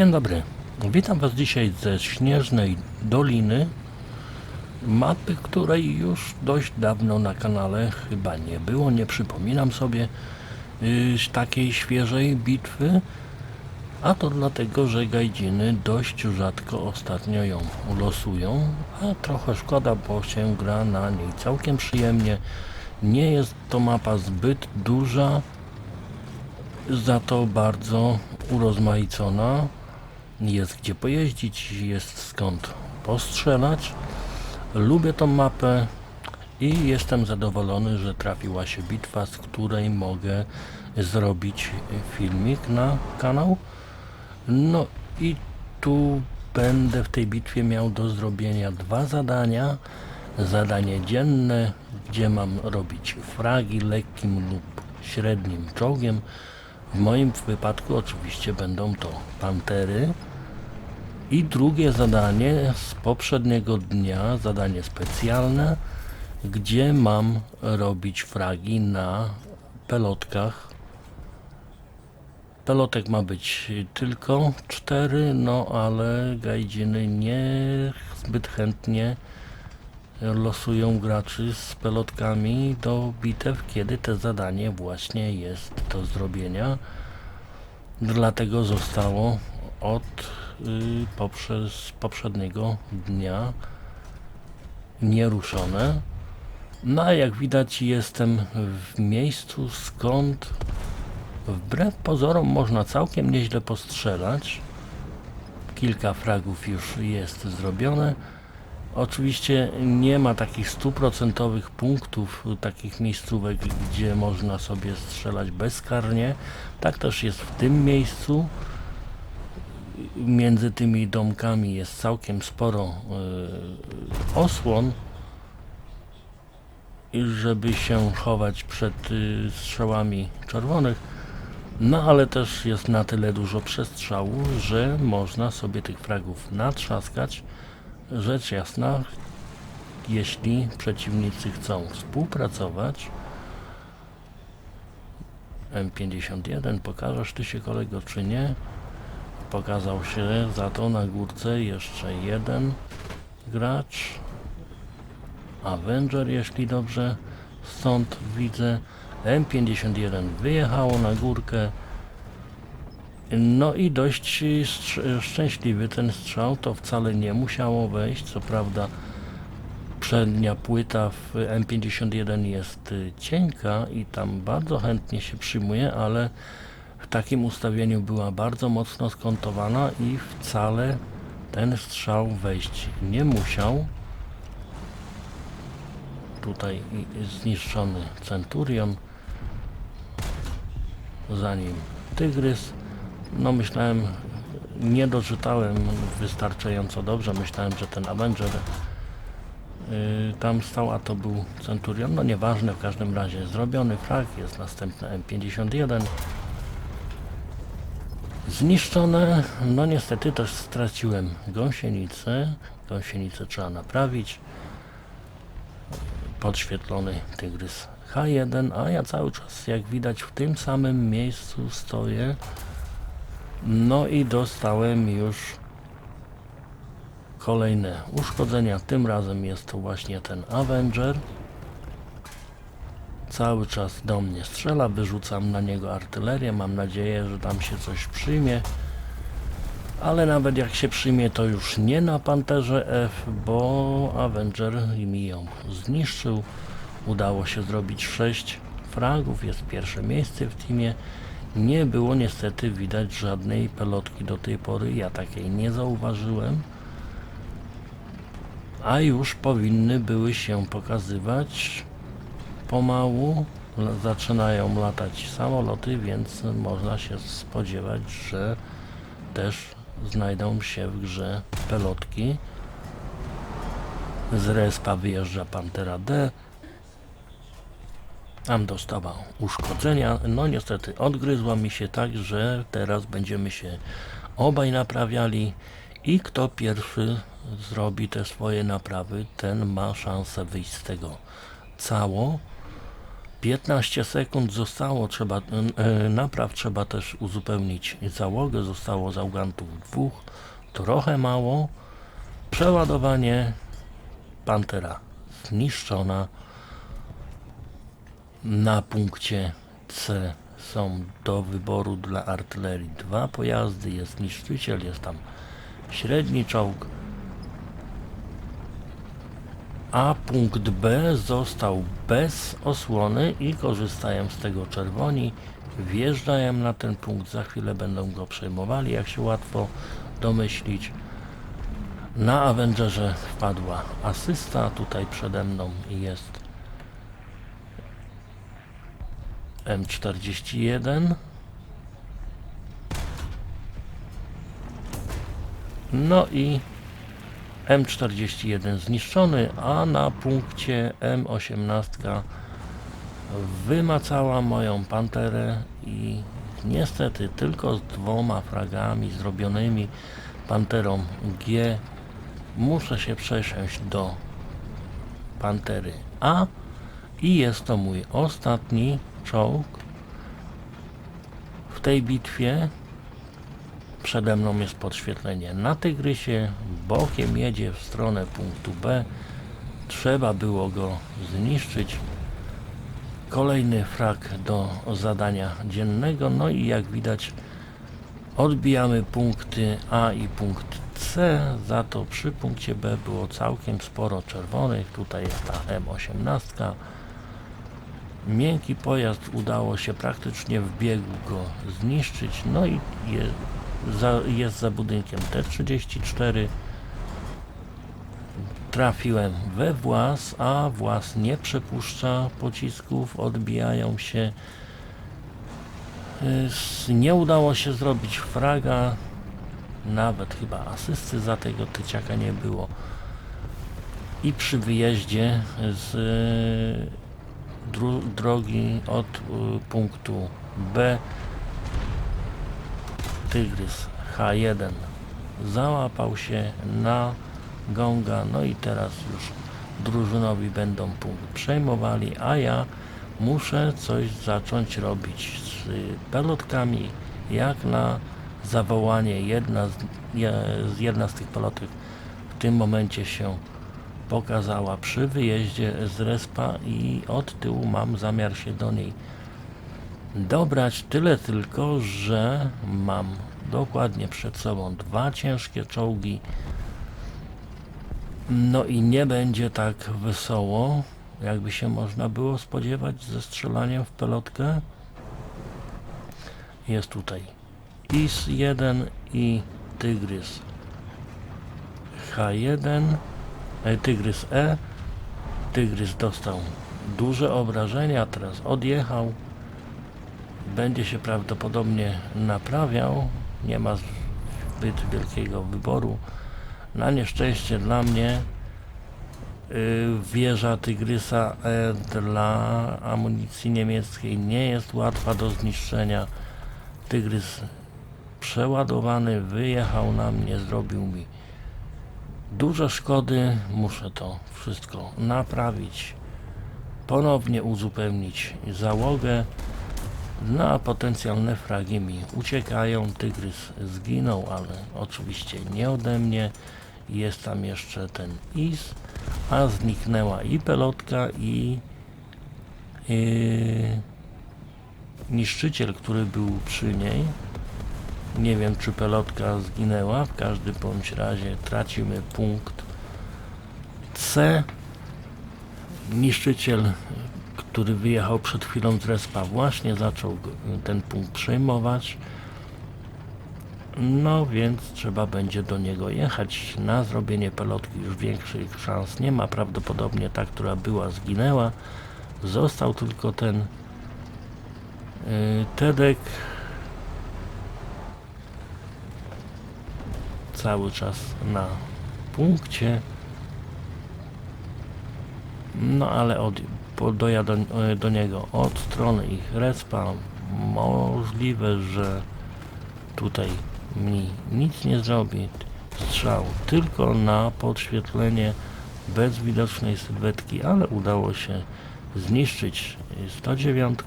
Dzień dobry. Witam Was dzisiaj ze śnieżnej doliny. Mapy, której już dość dawno na kanale chyba nie było. Nie przypominam sobie y, takiej świeżej bitwy. A to dlatego, że gajdziny dość rzadko ostatnio ją losują. A trochę szkoda, bo się gra na niej całkiem przyjemnie. Nie jest to mapa zbyt duża, za to bardzo urozmaicona. Jest gdzie pojeździć, jest skąd postrzelać. Lubię tą mapę i jestem zadowolony, że trafiła się bitwa, z której mogę zrobić filmik na kanał. No i tu będę w tej bitwie miał do zrobienia dwa zadania. Zadanie dzienne, gdzie mam robić fragi lekkim lub średnim czołgiem. W moim wypadku oczywiście będą to pantery. I drugie zadanie z poprzedniego dnia, zadanie specjalne, gdzie mam robić fragi na pelotkach. Pelotek ma być tylko cztery, no ale gajdziny nie zbyt chętnie losują graczy z pelotkami do bitew, kiedy te zadanie właśnie jest do zrobienia. Dlatego zostało od poprzez poprzedniego dnia nieruszone. No a jak widać jestem w miejscu skąd wbrew pozorom można całkiem nieźle postrzelać. Kilka fragów już jest zrobione. Oczywiście nie ma takich stuprocentowych punktów, takich miejscówek, gdzie można sobie strzelać bezkarnie. Tak też jest w tym miejscu. Między tymi domkami jest całkiem sporo y, osłon, żeby się chować przed y, strzałami czerwonych. No ale też jest na tyle dużo przestrzału, że można sobie tych fragów natrzaskać. Rzecz jasna, jeśli przeciwnicy chcą współpracować, M51, pokażesz ty się kolego czy nie? Pokazał się za to na górce jeszcze jeden gracz. Avenger, jeśli dobrze stąd widzę. M51 wyjechało na górkę. No i dość szczęśliwy ten strzał, to wcale nie musiało wejść, co prawda przednia płyta w M51 jest cienka i tam bardzo chętnie się przyjmuje, ale takim ustawieniu była bardzo mocno skontowana i wcale ten strzał wejść nie musiał. Tutaj zniszczony Centurion, za nim Tygrys. No myślałem, nie doczytałem wystarczająco dobrze, myślałem, że ten Avenger yy, tam stał, a to był Centurion. No nieważne, w każdym razie zrobiony frag, jest następny M51. Zniszczone, no niestety też straciłem gąsienicę. Gąsienicę trzeba naprawić. Podświetlony Tygrys H1, a ja cały czas, jak widać, w tym samym miejscu stoję. No i dostałem już kolejne uszkodzenia. Tym razem jest to właśnie ten Avenger. Cały czas do mnie strzela, wyrzucam na niego artylerię. Mam nadzieję, że tam się coś przyjmie. Ale nawet jak się przyjmie, to już nie na Panterze F, bo Avenger mi ją zniszczył. Udało się zrobić 6 fragów, jest pierwsze miejsce w teamie. Nie było niestety widać żadnej pelotki do tej pory, ja takiej nie zauważyłem. A już powinny były się pokazywać pomału. Zaczynają latać samoloty, więc można się spodziewać, że też znajdą się w grze pelotki. Z respa wyjeżdża Pantera D. Tam dostała uszkodzenia. No niestety odgryzła mi się tak, że teraz będziemy się obaj naprawiali i kto pierwszy zrobi te swoje naprawy, ten ma szansę wyjść z tego cało. 15 sekund zostało, trzeba, e, napraw trzeba też uzupełnić załogę, zostało załogantów dwóch, trochę mało. Przeładowanie Pantera zniszczona. Na punkcie C są do wyboru dla artylerii dwa pojazdy, jest niszczyciel, jest tam średni czołg, a punkt B został bez osłony i korzystają z tego czerwoni. Wjeżdżają na ten punkt, za chwilę będą go przejmowali, jak się łatwo domyślić. Na Avengerze wpadła asysta, tutaj przede mną jest M41. No i M41 zniszczony, a na punkcie M18 wymacała moją panterę i niestety tylko z dwoma fragami zrobionymi panterą G muszę się przesiąść do pantery A i jest to mój ostatni czołg w tej bitwie Przede mną jest podświetlenie na Tygrysie, bokiem jedzie w stronę punktu B. Trzeba było go zniszczyć. Kolejny frak do zadania dziennego. No i jak widać odbijamy punkty A i punkt C. Za to przy punkcie B było całkiem sporo czerwonych. Tutaj jest ta M18. Miękki pojazd udało się praktycznie w biegu go zniszczyć. No i za, jest za budynkiem T34. Trafiłem we włas, a włas nie przepuszcza pocisków, odbijają się. Nie udało się zrobić fraga, nawet chyba asysty za tego tyciaka nie było. I przy wyjeździe z drogi od y, punktu B Tygrys H1 załapał się na gonga, no i teraz już drużynowi będą punkt przejmowali, a ja muszę coś zacząć robić z pelotkami, jak na zawołanie. Jedna z, je- z jedna z tych pelotek w tym momencie się pokazała przy wyjeździe z respa i od tyłu mam zamiar się do niej dobrać tyle tylko, że mam dokładnie przed sobą dwa ciężkie czołgi. No i nie będzie tak wesoło, jakby się można było spodziewać ze strzelaniem w pelotkę. Jest tutaj IS-1 i Tygrys H1, e, Tygrys E. Tygrys dostał duże obrażenia, teraz odjechał będzie się prawdopodobnie naprawiał. Nie ma zbyt wielkiego wyboru. Na nieszczęście dla mnie yy, wieża Tygrysa dla amunicji niemieckiej nie jest łatwa do zniszczenia. Tygrys przeładowany wyjechał na mnie, zrobił mi duże szkody. Muszę to wszystko naprawić, ponownie uzupełnić załogę. No a potencjalne fragi mi uciekają. Tygrys zginął, ale oczywiście nie ode mnie. Jest tam jeszcze ten is, a zniknęła i pelotka i yy, niszczyciel, który był przy niej. Nie wiem czy pelotka zginęła, w każdym bądź razie tracimy punkt C. Niszczyciel który wyjechał przed chwilą z respa, właśnie zaczął ten punkt przejmować. No więc trzeba będzie do niego jechać. Na zrobienie pelotki już większych szans nie ma. Prawdopodobnie ta, która była, zginęła. Został tylko ten yy, Tedek. Cały czas na punkcie. No ale od, po, dojadę e, do niego od strony ich respa. Możliwe, że tutaj mi nic nie zrobi. Strzał tylko na podświetlenie bez widocznej sylwetki, ale udało się zniszczyć 109.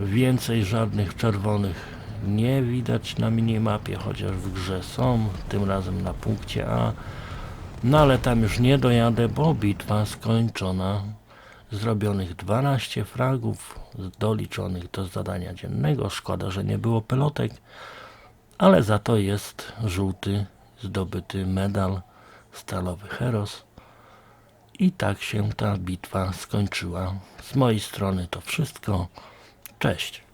Więcej żadnych czerwonych nie widać na minimapie, chociaż w grze są, tym razem na punkcie A. No ale tam już nie dojadę, bo bitwa skończona. Zrobionych 12 fragów, doliczonych do zadania dziennego. Szkoda, że nie było pelotek, ale za to jest żółty zdobyty medal Stalowy Heros. I tak się ta bitwa skończyła. Z mojej strony to wszystko. Cześć.